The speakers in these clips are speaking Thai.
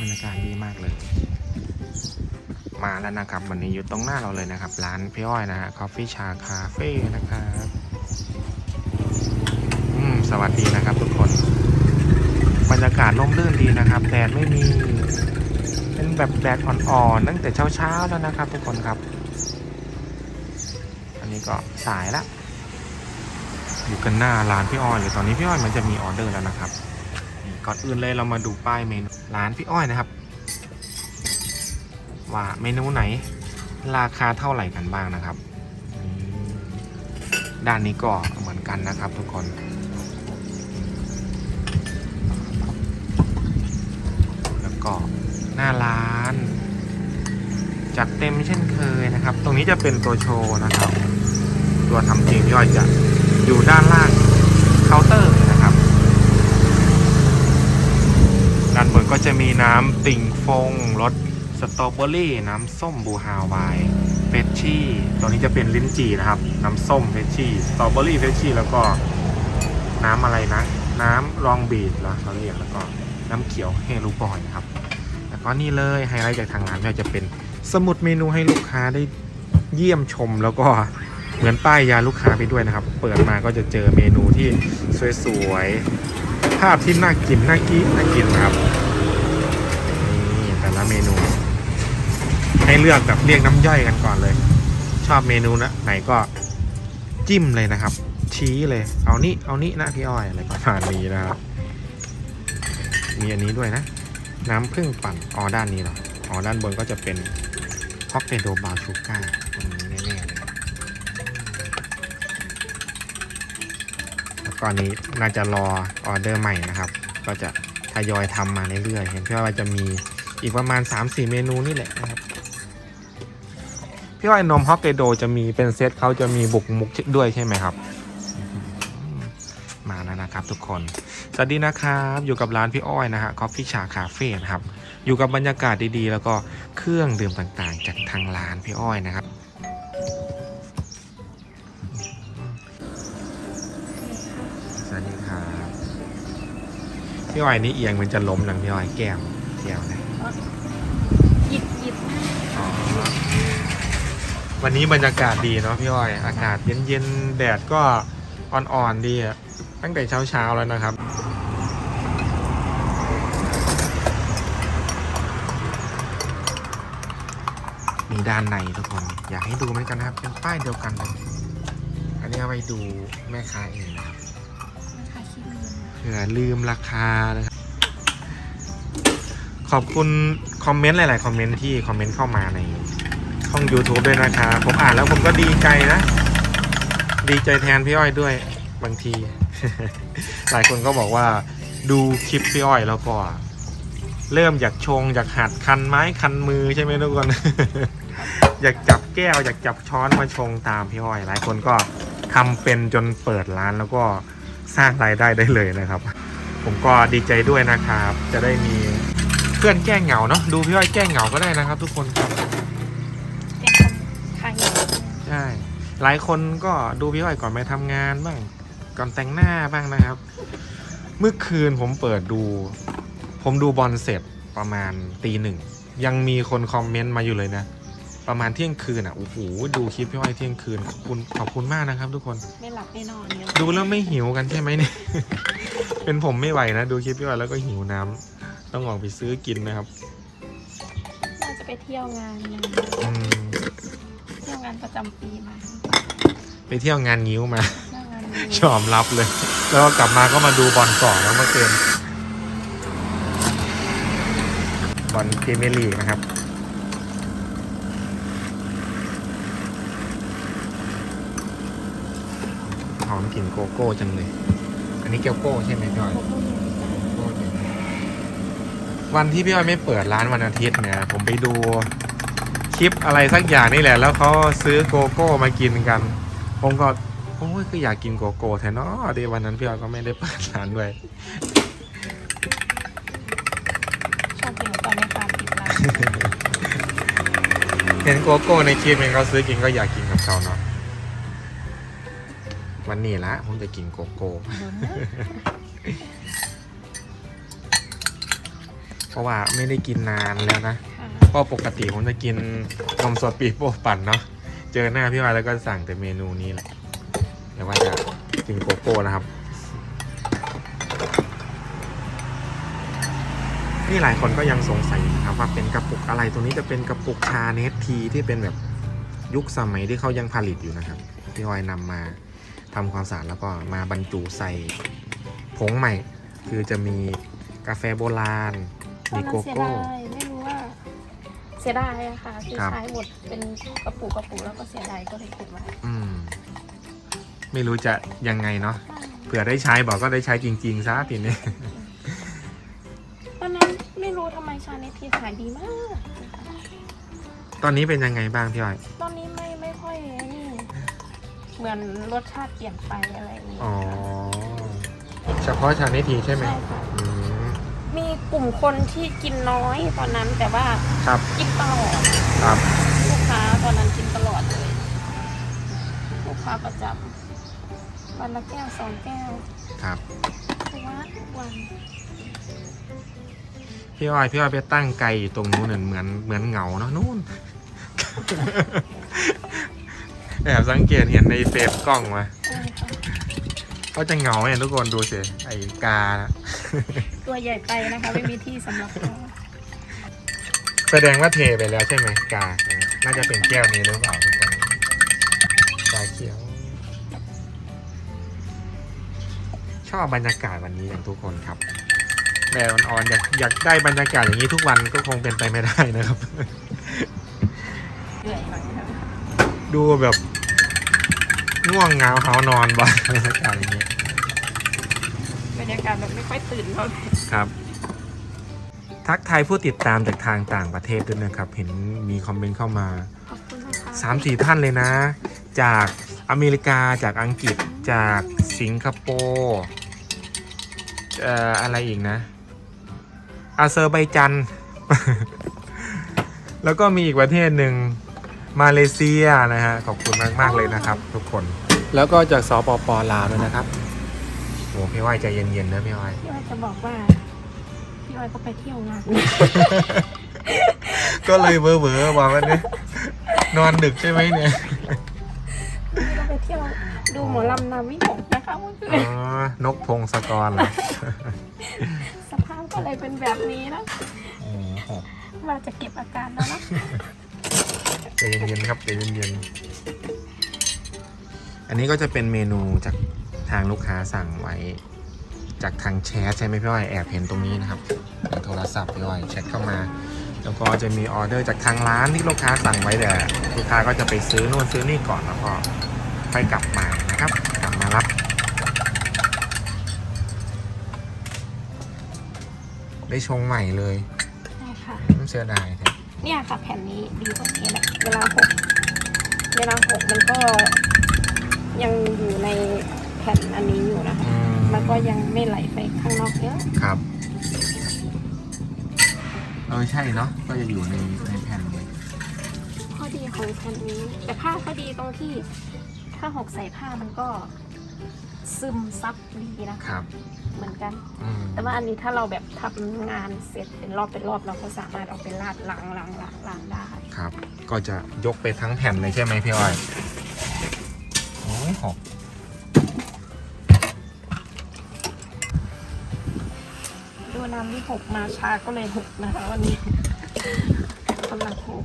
บรรยากาศดีมากเลย มาแล้วนะครับ วันนี้อยู่ตรงหน้าเราเลยนะครับ ร้านพี่อ้อยนะฮะคอฟฟี่ชาคาเฟ่นะครับอืมสวัสดีนะครับทุกคน บรรยากาศร่มรื่นดีนะครับแดดไม่มี เป็นแบบแดดอ่อนๆตั้งแต่เช้าๆแล้วนะครับ ทุกคนครับ อันนี้ก็สายละอยู่กันหน้าร้านพี่อ้อยเลยตอนนี้พี่อ้อยมันจะมีออเดอร์แล้วนะครับ ก่อนอื่นเลยเรามาดูป้ายเมนูร้านพี่อ้อยนะครับ ว่าเมนูไหนราคาเท่าไหร่กันบ้างนะครับ ด้านนี้ก็เหมือนกันนะครับทุกคนแล้วก็หน้าร้านจัดเต็มเช่นเคยนะครับ ตรงนี้จะเป็นตัวโชว์นะครับ ตัวทำเองย่อยจะอยู่ด้านล่างเคาน์เตอร์นะครับ ด้านบนก็จะมีน้ำติงฟงรสสตรอเบอรี่ น้ำส้มบูฮาวายเฟชชี่ตัวนี้จะเป็นลิ้นจี่นะครับ น้ำส้มเฟชชี่สตรอเบอรี่เฟชชี่แล้วก็น้ำอะไรนะ น้ำรองบีดเหรอเขาเรียกแล้วก็น้ำเขียวเฮลูบอยนะครับ แล้วก็นี่เลยไฮไลท์จากทางร้านก็จะเป็นสมุดเมนูให้ลูกค้าได้เยี่ยมชมแล้วก็เหมือนป้ายยาลูกค้าไปด้วยนะครับ เปิดมาก็จะเจอเมนูที่สวยๆ ภาพที่น่ากินน่ากินน่ากินนะครับ นี่แต่ละเมนู ให้เลือกแบบเรียกน้ำย่อยกันก่อนเลย ชอบเมนูนะไหนก็จิ้มเลยนะครับ ชี้เลย เอานี่เอานี่นะพี่อ้อยอะไรประมาณนี้นะครับมีอันนี้ด้วยนะ น้ำผึ้งปั่นอ๋อด้านนี้เหรออ๋อด้านบนก็จะเป็นฮอกไกโดบาชูก้าตรงนี้แน่ๆเลยแล้วก็อันนี้น่าจะรอออเดอร์ใหม่นะครับ ก็จะทยอยทำมาเรื่อยๆ เห็นพี่ว่าจะมีอีกประมาณ 3-4 เมนูนี่แหละนะครับ พี่ว่านมฮอกไกโดจะมีเป็นเซตเขาจะมีบุกมุกด้วยใช่ไหมครับ มาแล้วนะครับทุกคน สวัสดีนะครับอยู่กับร้านพี่อ้อยนะฮะคอฟฟี่ชาคาเฟ่นะครับ อยู่กับบรรยากาศดีๆ แล้วก็เครื่องดื่มต่างๆ จากทางร้านพี่อ้อยนะครับสวัสดีครับพี่อ้อยนี่เอียงเหมันจะล้มหลังพี่อ้อยแก้วแก้วนะ หยิบหยิบ อ๋อ วันนี้บรรยากาศดีเนาะพี่อ้อย อากาศเย็นๆ แดดก็อ่อนๆดีอะตั้งแต่เช้าๆแล้วนะครับ มีด้านในทุกคน อยากให้ดูเหมือนกันนะครับ เป็นป้ายเดียวกันเลย อันนี้เอาไปดูแม่ค้าเองนะครับราคาคิดเงินเผื่อลืมราคานะครับ ขอบคุณคอมเมนต์หลายๆ คอมเมนต์ที่คอมเมนต์เข้ามาใน ช่อง YouTube ด้วยนะครับผมอ่านแล้วผมก็ดีใจนะ ดีใจแทนพี่อ้อยด้วยบางที หลายคนก็บอกว่าดูคลิปพี่อ้อยแล้วก็ เริ่มอยากชง อยากหัดคันไม้คันมือใช่ไหมทุกคน อยากจับแก้ว อยากจับช้อนมาชงตามพี่อ้อย หลายคนก็ทำเป็นจนเปิดร้านแล้วก็สร้างรายได้ได้เลยนะครับ ผมก็ดีใจด้วยนะครับ จะได้มีเพื่อนแก้เหงาเนาะดูพี่อ้อยแก้เหงาก็ได้นะครับ ทุกคนครับ ใช่ หลายคนก็ดูพี่อ้อยก่อนไปทำงานบ้าง ก่อนแต่งหน้าบ้างนะครับ เมื่อคืนผมเปิดดู ผมดูบอลเสร็จประมาณตีหนึ่ง ยังมีคนคอมเมนต์มาอยู่เลยนะ ประมาณเที่ยงคืนอะ โอ้โห ดูคลิปพี่อ้อยเที่ยงคืน ขอบคุณขอบคุณมากนะครับทุกคน ไม่หลับไม่นอนเนี่ยดูแล้วไม่หิวกันใช่ไหมเนี่ย เป็นผมไม่ไหวนะ ดูคลิปพี่อ้อยแล้วก็หิวน้ำต้องออกไปซื้อกินนะครับ น่าจะไปเที่ยวงานมาอืมเที่ยวงานประจำปีมาไปเที่ยวงานงิ้วมา เที่ยวงานนี้ยอมรับเลย แล้วก็กลับมาก็มาดูบอลต่อแล้วเมื่อคืนบอลพรีเมียร์ลีกนะครับ หอมกลิ่นโกโก้จังเลย อันนี้เกี๊ยวโก้ใช่ไหมพี่อ้อย วันที่พี่อ้อยไม่เปิดร้านวันอาทิตย์เนี่ย ผมไปดู คลิปอะไรสักอย่างนี่แหละ แล้วเขาซื้อโกโก้มากินกัน ผมก็โอ้ยคืออยากกินโกโก้แทนเนาะดีวันนั้นพี่อ้อยก็ไม่ได้เปิดร้านด้วยชอบกินตอนในฟาร์มปิดร้านเห็นโกโก้ในคลิปเองเขาซื้อกินก็อยากกินกับเขาเนาะวันนี้ละผมจะกินโกโก้ผราะว่าไม่ได้กินนานแล้วนะ ค่ะเพราะปกติผมจะกินนมสดปีโป้ปั่นเนาะเจอหน้าพี่วายแล้วก็สั่งแต่เมนูนี้แหละเดี๋ยวว่าจะกินโกโก้นะครับนี่หลายคนก็ยังสงสัยนะครับว่าเป็นกระปุกอะไรตัวนี้จะเป็นกระปุกชาเนสทีที่เป็นแบบยุคสมัยที่เขายังผลิตอยู่นะครับพี่วายนำมาทำความสะอาดแล้วก็มาบรรจุใส่ผงใหม่ คือจะมีกาแฟโบราณ มีโกโก้ สียดายอะค่ะคือครับ ใช้หมดเป็นกระปุกกระปุกแล้วก็เสียดายก็เลยเก็บไว้อืม ไม่รู้จะยังไงเนาะเผื่อได้ใช้บอกก็ได้ใช้จริงๆซะทีนี้ ตอนนั้นไม่รู้ทำไมชาเนทีขายดีมาก ตอนนี้เป็นยังไงบ้างพี่อ้อย ตอนนี้ไม่ไม่ค่อยนี่เหมือนรสชาติเปลี่ยนไปอะไรอย่างเงี้ยอ๋อ เฉพาะชาเนทีใช่ไหม ใช่ค่ะอื มมีกลุ่มคนที่กินน้อยตอนนั้น แต่ว่าครับกินตลอดครับ ลูกค้าตอนนั้นกินตลอดเลยลูกค้าประจำวันละแก้วสองแก้วครับ ทุกวันทุกวันพี่อ้อยพี่อ้อยไปตั้งไกลอยู่ตรงนู้นน่ะเหมือนเหมือนเหงาเนาะนู่น แอบสังเกตเห็นในเฟซกล้องมา ใช่ค่ะ เขาจะเหงาเนี่ยทุกคนดูสิไอ้กานะตัวใหญ่ไปนะคะ ไม่มีที่สำหรับเขาแสดงว่าเทไปแล้วใช่ไหมกาใช่ไหมน่าจะเป็นแก้วนี้หรือเปล่าทุกคนกาเขียว ชอบบรรยากาศวันนี้อย่างทุกคนครับแดดอ่อนๆอยากอยากได้บรรยากาศอย่างนี้ทุกวันก็คงเป็นไปไม่ได้นะครับเหนื่อยหน่อยนะคะดูแบบ ง่วงเหงาเหานอนบ่อยบรรยากาศอย่างนี้บรรยากาศแบบไม่ค่อยตื่นเท่าไหร่ครับ ทักทายผู้ติดตามจากทางต่างประเทศด้วยนะครับ เห็นมีคอมเมนต์เข้ามาขอบคุณนะคะ3ามสี่ท่านเลยนะ จากอเมริกาจากอังกฤษจากสิงคโปร์เอ่ออะไรอีกนะ อาเซอร์ไบจัน แล้วก็มีอีกประเทศหนึ่ง มาเลเซียนะฮะขอบคุณมากมากๆเลยนะครับ ทุกคนแล้วก็จากสปปลาวด้วยนะครับโอ้พี่ว่ายใจเย็นๆนะพี่ว่ายพี่อ้อยจะบอกว่าพี่อ้อยก็ไปเที่ยวงานก็เลยเบอร์เบอร์บอกว่าเนี่ยนอนดึกใช่ไหมเนี่ยพี่ก็ไปเที่ยวดูหมอลำนำวิหกนะคะเมื่อคือ๋นอนกพงศกรเหรอสภาพก็เลยเป็นแบบนี้นะโอ้โหว่าจะเก็บอาการแล้วนะ ใจเย็นๆครับใจเย็นๆอันนี้ก็จะเป็นเมนูจากทางลูกค้าสั่งไว้ จากทางแชทใช่ไหมพี่อ้อยแอบเห็นตรงนี้นะครับในโทรศัพท์พี่อ้อยแชทเข้ามา แล้วก็จะมีออเดอร์จากทางร้านที่ลูกค้าสั่งไว้แต่ลูกค้าก็จะไปซื้อนู่นซื้อนี่ก่อนแล้วก็ค่อยกลับมานะครับ กลับมารับได้ชงใหม่เลยใช่ค่ะไม่เสียดายแท้ เนี่ยค่ะแผ่นนี้ดีตรงนี้แหละเวลาหกเวลาหกมันก็ยังอยู่ในแผ่นอันนี้อยู่นะคะอืมมันก็ยังไม่ไหลไปข้างนอกเยอะครับเออใช่เนาะก็จะอยู่ในในแผ่นเลยข้อดีของแผ่นนี้ แต่ผ้าก็ดีตรงที่ ถ้าหกใส่ผ้ามันก็ ซึมซับดีนะคะครับเหมือนกัน อืมแต่ว่าอันนี้ถ้าเราแบบทำงานเสร็จเป็นรอบเป็นรอบเราก็สามารถเอาไปลาดล้างล้างล้างล้างได้ครับ ก็จะยกไปทั้งแผ่นเลยใช่ไหมพี่อ้อยโอ้ยหกดูน้ำที่หกมาช้าก็เลยหกนะคะวันนี้ กำลังหก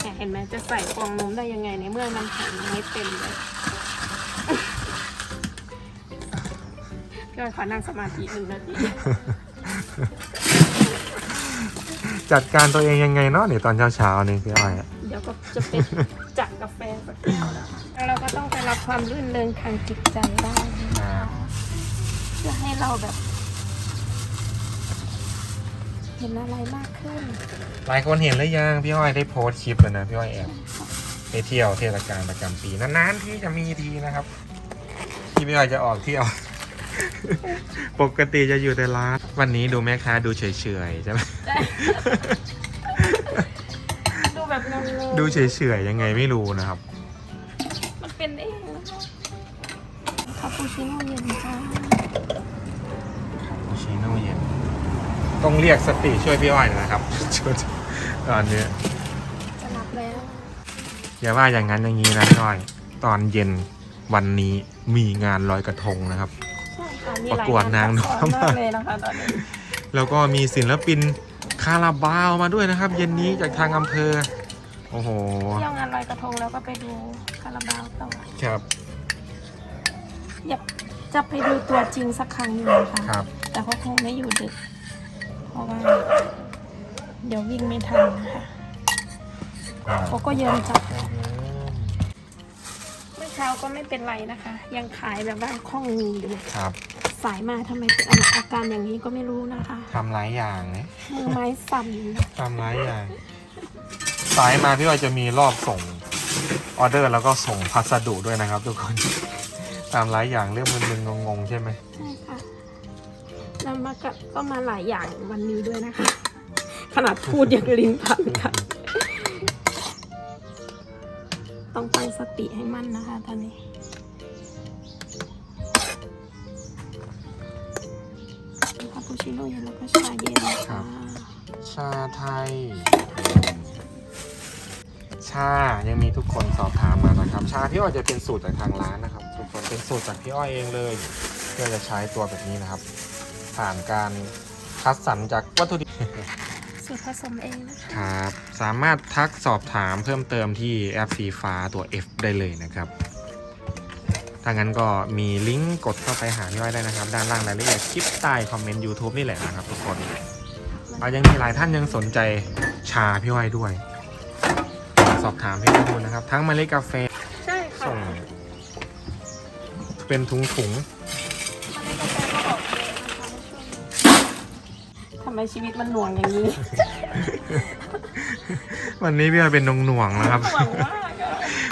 เนี่ยเห็นไหมจะใส่ฟองนมได้ยังไงในเมื่อมันแข็งยังไม่เต็มเลย อ้อยขอนั่งสมาธิหนึ่งนาทีจัดการตัวเองยังไงเนาะเนี่ยตอนเช้าๆนี่พี่อ้อยอะเดี๋ยวก็จะเป็นจักกาแฟสักแก้วแล้วแล้วเราก็ต้องไปรับความรื่นเริงทางจิตใจได้นะคะเพื่อให้เราแบบ เห็นอะไรมากขึ้น หลายคนเห็นแล้วยังพี่อ้อยได้โพสต์คลิปแล้วนะพี่อ้อยแอบไปเที่ยวเทศกาลประจำปีนานๆที่จะมีทีนะครับ ที่พี่อ้อยจะออกเที่ยว ปกติจะอยู่แต่ร้าน วันนี้ดูแม่ค้าดูเฉยๆใช่ไหมดูแบบงงๆดูเฉยๆยังไงไม่รู้นะครับ มันเป็นเองนะคะคาปูชิโน่เย็นจ้าคาปูชิชิโน่เย็น ต้องเรียกสติช่วยพี่อ้อยหน่อยนะครับช่วยตอนนี้จะรับแล้วอย่าว่าอย่างนั้นอย่างนี้นะพี่อ้อย ตอนเย็นวันนี้มีงานลอยกระทงนะครับใช่ค่ะมี ประหลายกวดนางนซับพซ้อนม่ามากเลยนะคะตอนนี้แล้วก็มีศิลปินคาราบาวมาด้วยนะครับ เย็นนี้จากทางอำเภอ โอ้โหเที่ยวงานลอยกระทงแล้วก็ไปดูคาราบาวต่อครับอยากจะไปดูตัวจริงสักครั้งหนึ่งนะคะครับ แต่ก็คงไม่อยู่ดึก เพราะว่า เดี๋ยววิ่งไม่ทันนะคะเขาก็เยินจับเมื่อเช้าก็ไม่เป็นไรนะคะ ยังขายแบบว่าคล่องมืออยู่เลยครับ สายมาทำไมเป็นอาการอย่างนี้ก็ไม่รู้นะคะทำหลายอย่างนะมือไม้สั่นทำหลายอย่าง สายมาพี่อ้อยจะมีรอบส่งออเดอร์แล้วก็ส่งพัสดุด้วยนะครับ ทุกคนตามหลายอย่างเรื่องมึนๆงงๆใช่ไหมใช่ค่ะแล้วมาก็ก็มาหลายอย่างวันนี้ด้วยนะคะ ขนาดพูดยังลิ้นพันค่ะ ต้องตั้งสติให้มั่นนะคะตอนนี้ ชิโน่เย็นแล้วก็ชาเย็นค่ะชาไทย ชา ยังมีทุกคนสอบถามมานะครับ ชาพี่อ้อยจะเป็นสูตรจากทางร้านนะครับทุกคนเป็นสูตรจากพี่อ้อยเองเลยเพื่อจะใช้ตัวแบบนี้นะครับ ผ่านการคัดสรรจากวัตถุดิบ สูตรผสมเองนะคะครับ สามารถทักสอบถามเพิ่มเติมที่แอปสีฟ้าตัว F ได้เลยนะครับ ถ้างั้นก็มีลิงก์กดเข้าไปหาพี่อ้อยได้นะครับ ด้านล่างรายละเอียดคลิปใต้คอมเมนต์ YouTube นี่แหละนะครับทุกคนเอายังมีหลายท่านยังสนใจชาพี่อ้อยด้วย สอบถามพี่อ้อยดูนะครับ ทั้งเมล็ดกาแฟใช่ค่ะส่ง เป็นถุงถุงมาในกาแฟก็ออกเองนะคะในช่วงนี้ทำไมชีวิตมันหน่วงอย่างนี้ๆวันนี้พี่อ้อยเป็นหน่วงๆนะครับ หวังมากอะ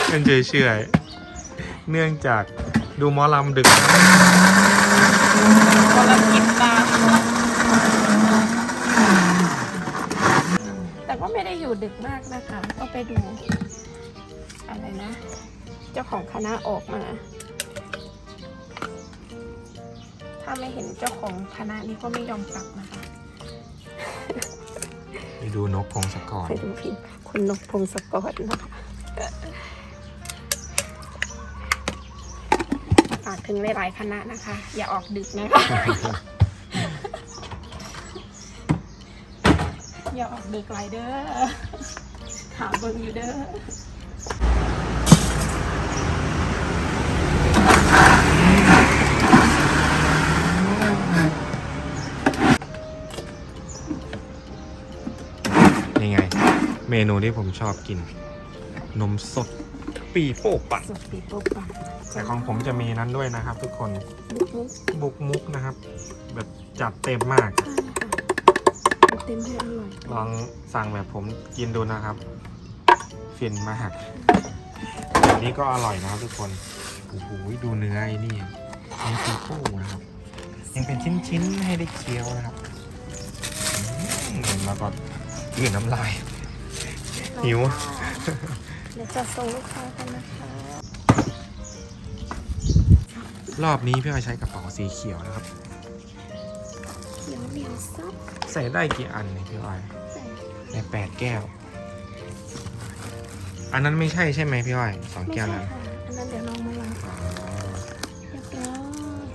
เป็นเฉยๆ เนื่องจากดูหมอลำดึกคนละกิจตามแต่ก็ไม่ได้อยู่ดึกมากนะคะ ก็ไปดู อะไรนะ เจ้าของคณะออกมา ถ้าไม่เห็นเจ้าของคณะนี้ก็ไม่ยอมกลับนะคะ ไปดูนกพงศกรไปดูพี่คุณนกพงศกรนะคะากถึงหลายๆคณะนะคะ อย่าออกดึกนะคะ อย่าออกดึกไรเด้อถามเบิ่งอยู่เด้อนี่ไง เมนูที่ผมชอบกิน นมสดปีโป้ปั่นสดปีโป้ปังแต่ของผมจะมีนั้นด้วยนะครับ ทุกคนบุกมุกบุกมุกนะครับ แบบจัดเต็มมากใช่ค่ะเต็มที่อร่อยลองสั่งแบบผมกินดูนะครับ ฟินมากอันนี้ก็อร่อยนะครับทุกคนโอ้โหดูเนื้อไอ้นี่มีปีโป้นะครับยังเป็นชิ้นๆให้ได้เคี้ยวนะครับอืมแล้วก็กลืนน้ำลายหิว เดี๋ยวจะส่งลูกค้ากันนะคะ รอบนี้พี่อ้อยใช้กระเป๋าสีเขียวนะครับ เขียวเหนียวซับใส่ได้กี่อันเนี่ยพี่อ้อยใส่ในแปดแก้ว อันนั้นไม่ใช่ใช่ไหมพี่อ้อยสองไม่แก้วใช่นั้นค่ะ อันนั้นเดี๋ยวลองมาลองอ๋อเรียบร้อย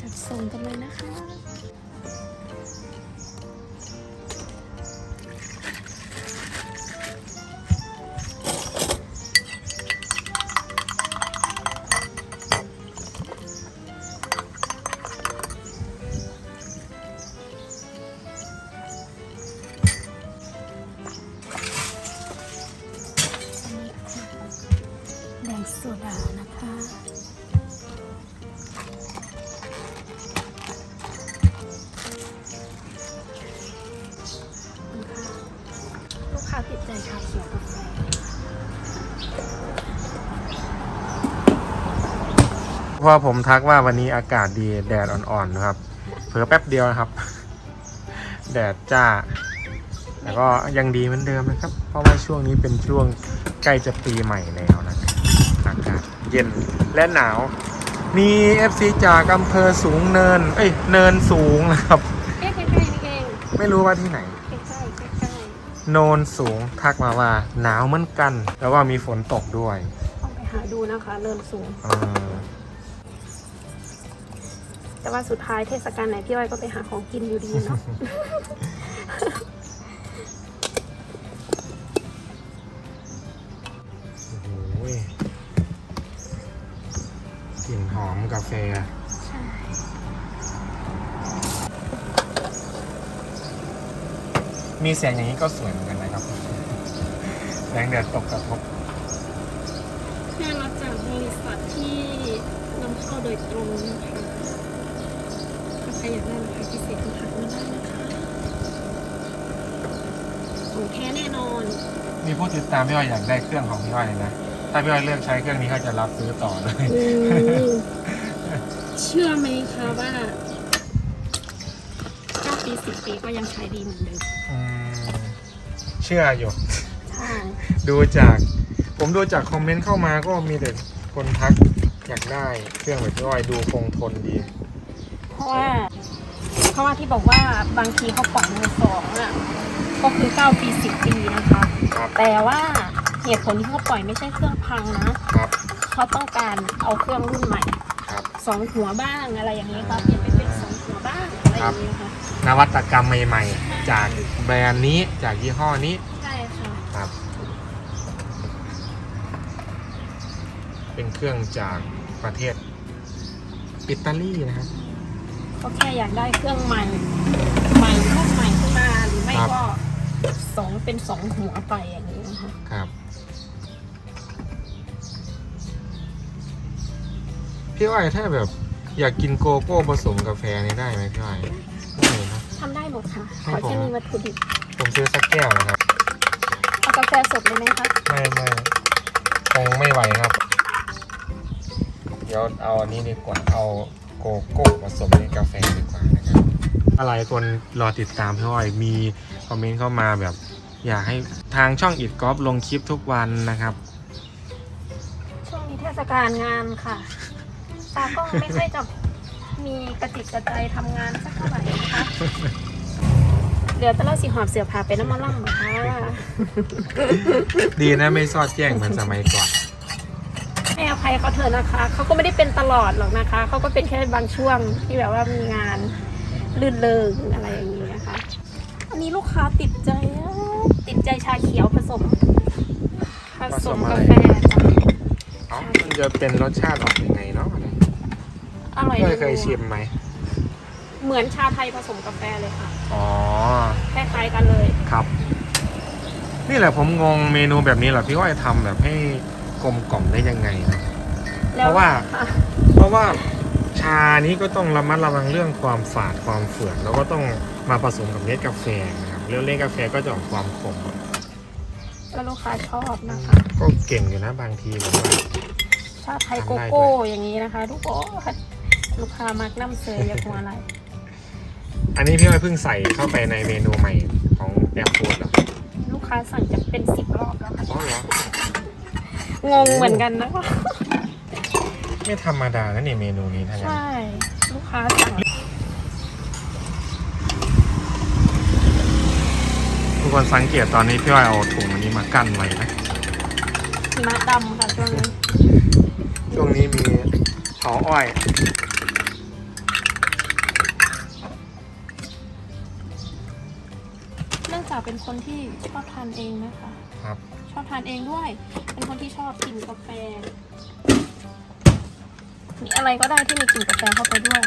จัดส่งกันเลยนะคะ เพราะผมทักว่าวันนี้อากาศดีแดดอ่อนๆนะครับ เผลอแป๊บเดียวนะครับ แดดจ้า แต่ก็ยังดีเหมือนเดิมนะครับ เพราะว่าช่วงนี้เป็นช่วงใกล้จะปีใหม่แล้วนะครับอากาศเย็นและหนาว มี FC จากอำเภอสูงเนิน เอ้ยเนินสูงนะครับ เอ๊ะใกล้ๆนี่เองไม่รู้ว่าที่ไหน ใกล้ๆใกล้โนนสูงทักมาว่าหนาวเหมือนกัน แล้วว่ามีฝนตกด้วยๆต้องไปหาดูนะคะเนินสูง เออ แต่ว่าสุดท้ายเทศกาลไหนพี่อ้อยก็ไปหาของกินอยู่ดีเนาะ โอ้โหกลิ่นหอมกาแฟ ใช่ มีแสงอย่างนี้ก็สวยเหมือนกันนะครับ แสงแดดตกกระทบแค่รับจากบริษัทที่นำเข้าโดยตรงนะคะถ้า ใครอยากได้ราคาพิเศษก็ทักมาได้นะคะของแท้แน่นอนมีผู้ติดตามพี่อ้อยอยากได้เครื่องของพี่อ้อยเลยนะ ถ้าพี่อ้อยเลือกใช้เครื่องนี้เขาจะรับซื้อต่อเลยเชื่อไหมคะว่า9ปี10ปีก็ยังใช้ดีเหมือนเดิมอืมเชื่ออยู่ ใช่ดูจาก ผมดูจากคอมเมนต์เข้ามาก็มีแต่คนทักอยากได้เครื่องแบบพี่อ้อยดูคงทนดี เพราะว่า ราะว่าที่บอกว่าบางทีเขาปล่อยมือสองอะก็คือ 9 ปี 10 ปีนะคะ ครับแต่ว่าเหตุผลที่เขาปล่อยไม่ใช่เครื่องพังนะครับเขาต้องการเอาเครื่องรุ่นใหม่ครับ สองหัวบ้างอะไรอย่างนี้ค่ะเปลี่ยนไปเป็นสองหัวบ้างอะไรอย่างนี้ค่ะนวัตกรรมใหม่ๆ จากแบรนด์นี้จากยี่ห้อนี้ใช่ค่ะ ครับ เป็นเครื่องจากประเทศอิตาลีนะครับ ก็แค่อยากได้เครื่องใหม่ ใหม่รุ่นใหม่ขึ้นมาหรือไม่ครับ ก็สองเป็นสองหัวไปอย่างนี้นะคะ ครับ พี่อ้อยถ้าแบบ อยากกินโกโก้ผสมกาแฟนี่ได้ไหมพี่อ้อยได้นะทำได้หมดค่ะให้ขอผม แค่มีวัตถุดิบผมซื้อสักแก้วนะครับ เอากาแฟสดเลยไหมคะ ไม่ไม่คงไม่ไหวครับ เดี๋ยวเอาอันนี้ดีกว่า เอา โกโก้ผสมในกาแฟดีกว่านะครับอะไรคนรอติดตามพี่อ้อยมีคอมเมนต์เข้ามาแบบ อยากให้ทางช่องอิดกอล์ฟลงคลิปทุกวันนะครับ ช่วงนี้เทศกาลงานค่ะ ตากล้องไม่ค่อยจะมีกระติกกระใจทำงานสักเท่าไหร่นะคะเดี๋ยวตะเล่าสีหอบเสือพาไปน้ำมันล่ำนะคะ ดีนะไม่ซอดแจ้งเหมือนสมัยก่อนให้ อภัยเขาเถอะนะคะเขาก็ไม่ได้เป็นตลอดหรอกนะคะเขาก็เป็นแค่บางช่วงที่แบบว่ามีงานลื่นเริงอะไรอย่างนี้นะคะ อันนี้ลูกค้าติดใจอะติดใจชาเขียวผสม ผสมกาแฟจ้ะเอ้ามันจะเป็นรสชาติออกยังไงเนาะอร่อยเคยเคยชิมไหมเหมือนชาไทยผสมกาแฟเลยค่ะ อ๋อคล้ายๆกันเลย ครับ นี่แหละผมงงเมนูแบบนี้แหละพี่อ้อยทำแบบให้ กลมกล่อมได้ยังไงนะแล้วเพราะว่าค่ะเพราะว่าชานี้ก็ต้องระมัดระวังเรื่องความฝาดความเฝื่อนแล้วก็ต้องมาผสมกับเม็ดกาแฟนะครับเรื่องเล่นกาแฟก็จะออกความขมแล้วลูกค้าชอบนะคะ ก็เก่งอยู่นะบางทีผมว่าชาไทยทำโกได้โก้ด้วยอย่างนี้นะคะทุกคนลูกค้ามักน้ำเซยอยากหัวอะไรอันนี้พี่อ้อยเพิ่งใส่เข้าไปในเมนูใหม่ของแอปฟูดเหรอลูกค้าสั่งจะเป็นสิบรอบแล้วค่ะอ๋อเหรอ งงเหมือนกันนะคะ ไม่ธรรมดานะนี่เมนูนี้ทั้งนั้นใช่ ลูกค้าสั่งทุกคนสังเกตตอนนี้พี่อ้อยเอาถุงอันนี้มากั้นไว้นะ หิมะดำค่ะช่วงนี้ช่วงนี้มีเผาอ้อย เนื่องจากเป็นคนที่ชอบทานเองนะคะ ครับ ชอบทานเองด้วย เป็นคนที่ชอบกินกาแฟ มีอะไรก็ได้ที่มีกลิ่นกาแฟเข้าไปด้วย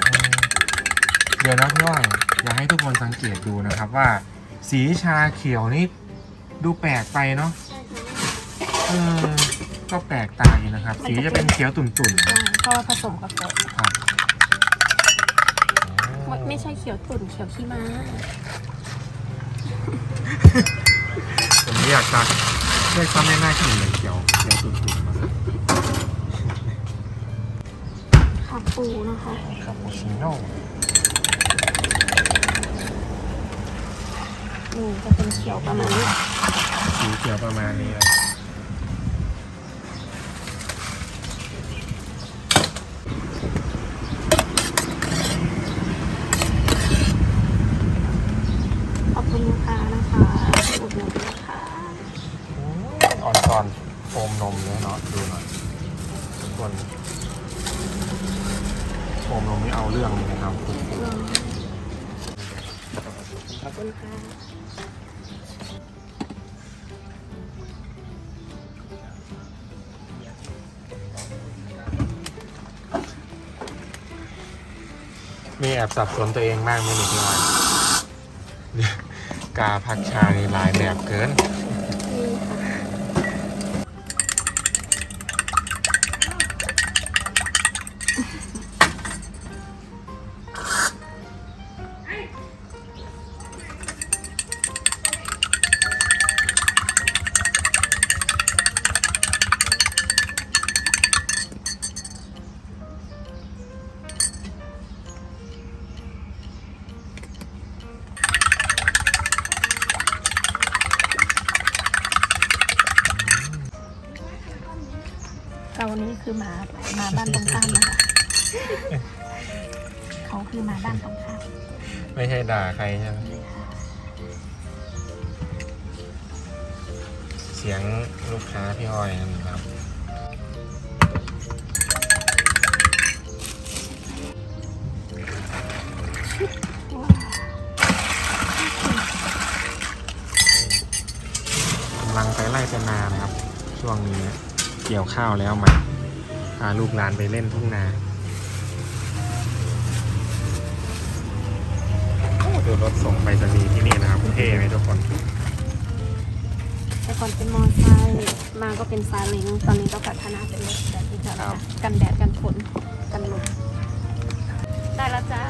เดี๋ยวนะพี่อ้อยอยากให้ทุกคนสังเกตดูนะครับว่า สีชาเขียวนี่ดูแปลกไปเนาะใช่ค่ะเออก็แปลกตาอยู่นะครับ สีจะเป็นเขียวตุ่นใช่เพราะว่าผสมกาแฟๆครับไม่ไม่ใช่เขียวตุ่นเขียวขี้ม้าผมอยากจะ เรียกซ้ำในหน้ากินเลยเขียวเขียวตุ่นๆมาขับปูนะคะคาปูชิโน่นี่จะเป็นเขียวประมาณนี้ สีเขียวประมาณนี้เลย ออนออนโฟมนมเนี่ยเนาะดูหน่อยทุกคนโฟมนมนี่เอาเรื่องเลยนะครับขอบคุณค่ะมีแอบสับสนตัวเองมากไหมเนี่ยพี่ออยเนี่ยกาผักชานี่หลายแบบเกิน นี่คือมามาบ้านตรงข้ามนะคะเขาคือมาบ้านตรงข้ามไม่ใช่ด่าใครใช่ไหมเสียงลูกค้าพี่อ้อยนะครับกำลังไปไล่ไปนานะครับ ช่วงนี้ เกี่ยวข้าวแล้วมาพาลูกหลานไปเล่นทุ่งนาโอ้ดูรถส่งไปรษณีย์ที่นี่นะครับเท่ไหมทุกคน แต่ก่อนเป็นมอไซค์มาก็เป็นซาเล้งตอนนี้ก็พัฒนาเป็นรถแบบที่จะครับกันแดดกันฝนกันลมได้แล้วจ้า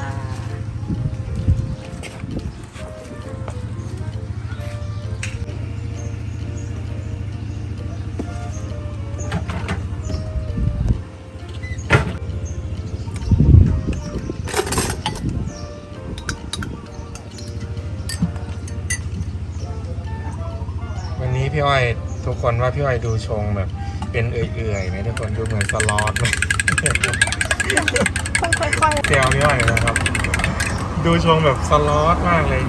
คนว่าพี่อ้อยดูชงแบบ เป็นเอื่อยๆไหมทุกคนดูเหมือนสล็อตไหมต้องค่อยเซลพี่อ้อยนะครับ ดูชงแบบสล็อตมากเลย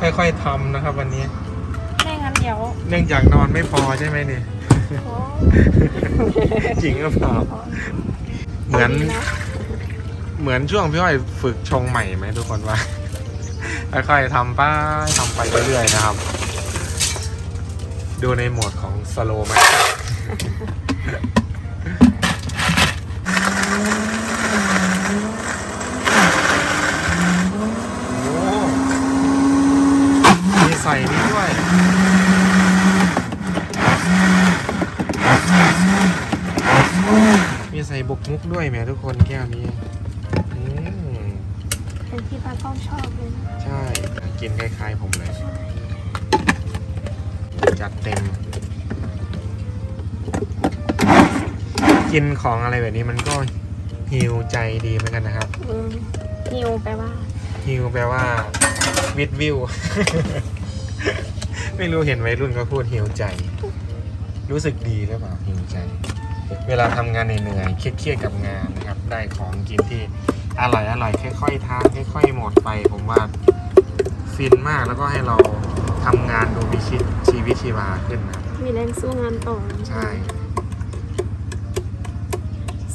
ค่อยๆทำนะครับ วันนี้ๆไม่งั้นเดี๋ยวเนื่องจากนอนไม่พอใช่ไหมเนี่ยโอ้จริงหรือเปล่าเหมือนดีะเหมือนช่วงพี่อ้อยฝึกชงใหม่ไหมทุกคนว่าค่อยๆทำไปทำไปเรื่อยๆนะครับ ดูในโหมดของสโลว์ไหมโอ้มีใส่นี่ด้วย มีใส่บกมุกด้วยแหมทุกคนแก้วนี้อืมเป็นที่ป้าต้องชอบเลยนะ ใช่ กินคล้ายๆผมเลย จัดเต็ม กินของอะไรแบบนี้มันก็ฮิวใจดีเหมือนกันนะครับอืมนิวแปลว่าฮิวแปลว่า วิดวิว ไม่รู้เห็นวัยรุ่นก็พูดฮิวใจ รู้สึกดีหรือเปล่าฮิวใจ เวลาทำงานเหนื่อยๆเครียดๆกับงานนะครับ ได้ของกินที่อร่อยอร่อยๆค่อยๆทานค่อยๆหมดไป ผมว่าฟินมากแล้วก็ให้เรา ทำงานดูมีชีวิตชีวิตชีวาขึ้นนะครับมีแรงสู้งานต่อใช่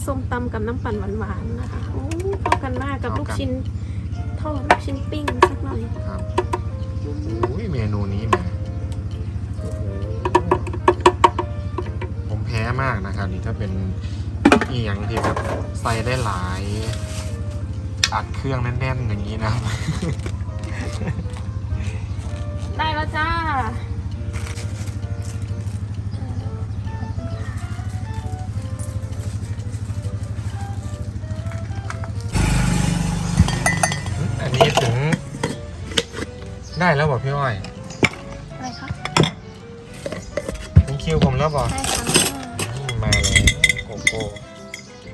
ส้มตำกับน้ำปั่นหวานๆนะคะโอ้เข้ากันมากกับลูกชิ้นทอดลูกชิ้นปิ้งสักหน่อยครับโอ้ยเมนูนี้แหมโอ้โหผมแพ้มากนะครับ นี่ถ้าเป็นอีหยังที่แบบใส่ได้หลาย อัดเครื่องแน่นๆอย่างนี้นะครับ ได้แล้วจ้า อันนี้ถึง ได้แล้วบอกพี่อ้อย อะไรคะถึงคิวผมแล้วบอกได้ค่ะอืมมาเลยโกโก้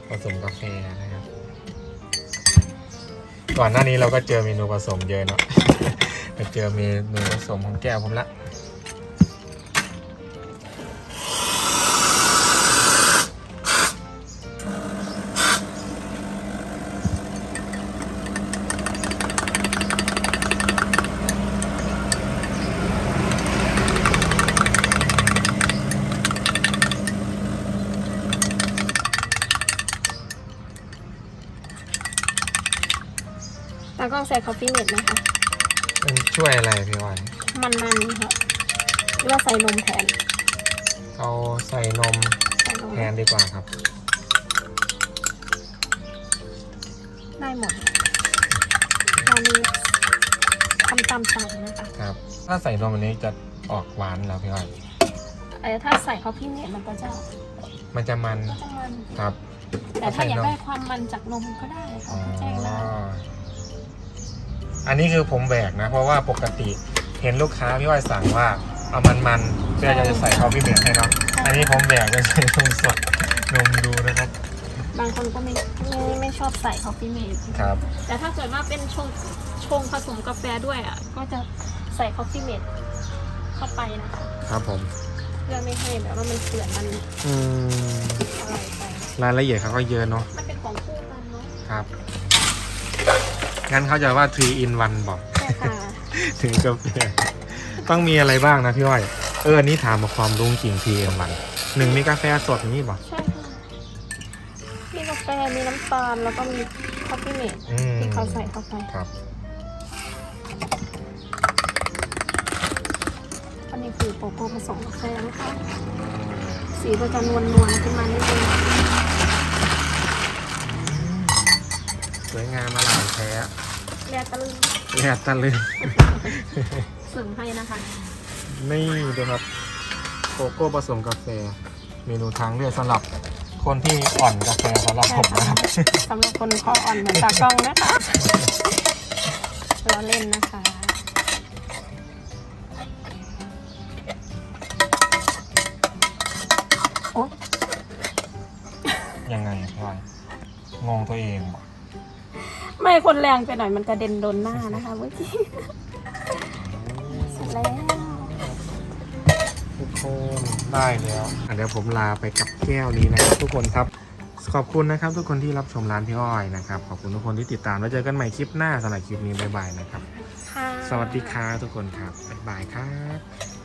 ผสมกาแฟนะครับ ก่อนหน้านี้เราก็เจอเมนูผสมเยอะเนาะ ไปเจอเมนูผสมของแก้วผมละแล้วก็ใส่คอฟฟี่เมดไห ช่วยอะไรพี่อ้อยมันมันๆค่ะหรือว่าใส่นมแทนเอาใส่นมใส่นมแทนดีกว่าครับ ได้หมดตอนนี้ทำตามสั่งนะคะครับ ถ้าใส่นมอันนี้จะออกหวานแล้วพี่อ้อยแต่ถ้าใส่คอฟฟี่เม็ดมันก็จะมันจะมันก็จะมัน ครับ แต่ถ้าอยากได้ความมันจากนมก็ได้ค่ะอ๋อแจ้งได้ อันนี้คือผมแบกนะ เพราะว่าปกติเห็นลูกค้าพี่อ้อยสั่งว่าเอามันมันๆเพื่อจะใส่คอฟฟี่เมดให้เนาะอันนี้ผมแบกจะใส่นมสดนมดูนะครับบางคนก็ไม่ไม่ไม่ชอบใส่คอฟฟี่เมดครับ แต่ถ้าเกิดว่าเป็นชงชงผสมกาแฟด้วยอะ ก็จะใส่คอฟฟี่เมดเข้าไปนะคะครับผม เพื่อไม่ให้แบบว่ามันเสื่อมมันอืมอะไรไป รายละเอียดเขาก็เยอะเนาะมันเป็นของคู่กันเนาะครับ งั้นเขาจะว่า3 in 1บอก ใช่ค่ะ ถึงกาแฟต้องมีอะไรบ้างนะพี่อ้อย เออ อันนี้ถามมาความรู้จริง 3 in 1หนึ่งมีกาแฟสดอย่างนี้บอก ใช่ค่ะ มีกาแฟ มีน้ำตาล แล้วก็มีคอฟฟี่เมดอืม ที่เขาใส่เข้าไป ครับ อันนี้คือโกโก้ผสมกาแฟนะคะ สีก็จะนวลนวลๆขึ้นมานิดนึง วยงามอลามแท้แร่ตะลึงแลดตะลึงสึงให้นะคะนี่ดูครับ โกโก้ผสมกาแฟ เมนูทางเลือกสำหรับคนที่อ่อนกาแฟสำหรับผมนะครับ สำหรับคนคออ่อนเหมือนตากล้องนะคะเราเล่นนะคะโอ้ยังไงพี่อ้อยงงตัวเองบอก ไม่คนแรงไปหน่อยมันกระเด็นโดนหน้านะคะเมื่อกี้เสร็จแล้วทุกคนได้แล้วอะเดี๋ยวผมลาไปกับแก้วนี้นะครับทุกคนครับขอบคุณนะครับ ทุกคนที่รับชมร้านพี่อ้อยนะครับขอบคุณทุกคนที่ติดตามแล้วเจอกันใหม่คลิปหน้าสำหรับคลิปนี้บ๊ายบายนะครับ ค่ะ สวัสดีครับทุกคนครับบ๊ายบายครับ